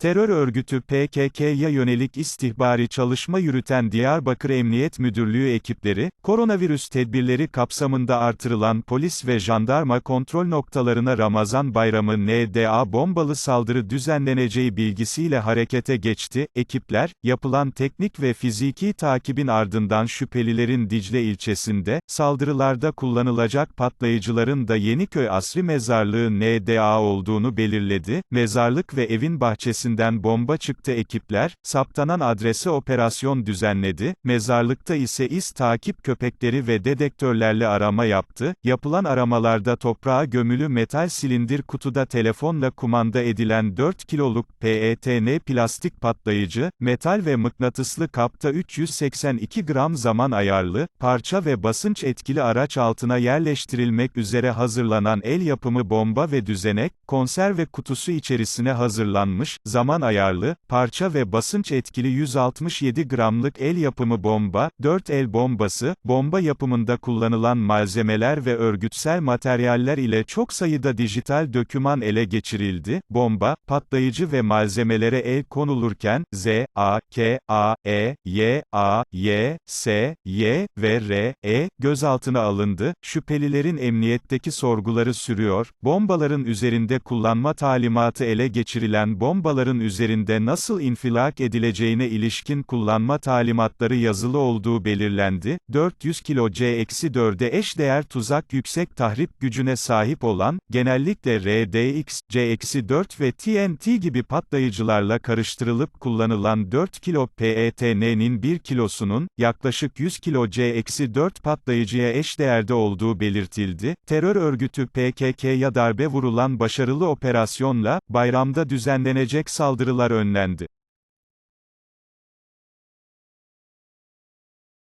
Terör örgütü PKK'ya yönelik istihbari çalışma yürüten Diyarbakır Emniyet Müdürlüğü ekipleri, koronavirüs tedbirleri kapsamında artırılan polis ve jandarma kontrol noktalarına Ramazan Bayramı NDA bombalı saldırı düzenleneceği bilgisiyle harekete geçti. Ekipler, yapılan teknik ve fiziki takibin ardından şüphelilerin Dicle ilçesinde, saldırılarda kullanılacak patlayıcıların da Yeniköy Asri Mezarlığı NDA olduğunu belirledi. Mezarlık ve evin bahçesi bahçesinden bomba çıktı ekipler, saptanan adrese operasyon düzenledi, mezarlıkta ise iz takip köpekleri ve dedektörlerle arama yaptı, yapılan aramalarda toprağa gömülü metal silindir kutuda telefonla kumanda edilen 4 kiloluk PETN plastik patlayıcı, metal ve mıknatıslı kapta 382 gram zaman ayarlı, parça ve basınç etkili araç altına yerleştirilmek üzere hazırlanan el yapımı bomba ve düzenek, konserve kutusu içerisine hazırlanmış, zaman ayarlı, parça ve basınç etkili 167 gramlık el yapımı bomba, 4 el bombası, bomba yapımında kullanılan malzemeler ve örgütsel materyaller ile çok sayıda dijital döküman ele geçirildi. Bomba, patlayıcı ve malzemelere el konulurken, Z, A, K, A, E, Y, A, Y, S, Y ve R, E, gözaltına alındı. Şüphelilerin emniyetteki sorguları sürüyor. Bombaların üzerinde kullanma talimatı ele geçirilen bombaların üzerinde nasıl infilak edileceğine ilişkin kullanma talimatları yazılı olduğu belirlendi. 400 kilo C-4'e eşdeğer tuzak yüksek tahrip gücüne sahip olan, genellikle RDX, C-4 ve TNT gibi patlayıcılarla karıştırılıp kullanılan 4 kilo PETN'nin 1 kilosunun, yaklaşık 100 kilo C-4 patlayıcıya eşdeğerde olduğu belirtildi. Terör örgütü PKK'ya darbe vurulan başarılı operasyonla, bayramda düzenlenecek saldırılar önlendi.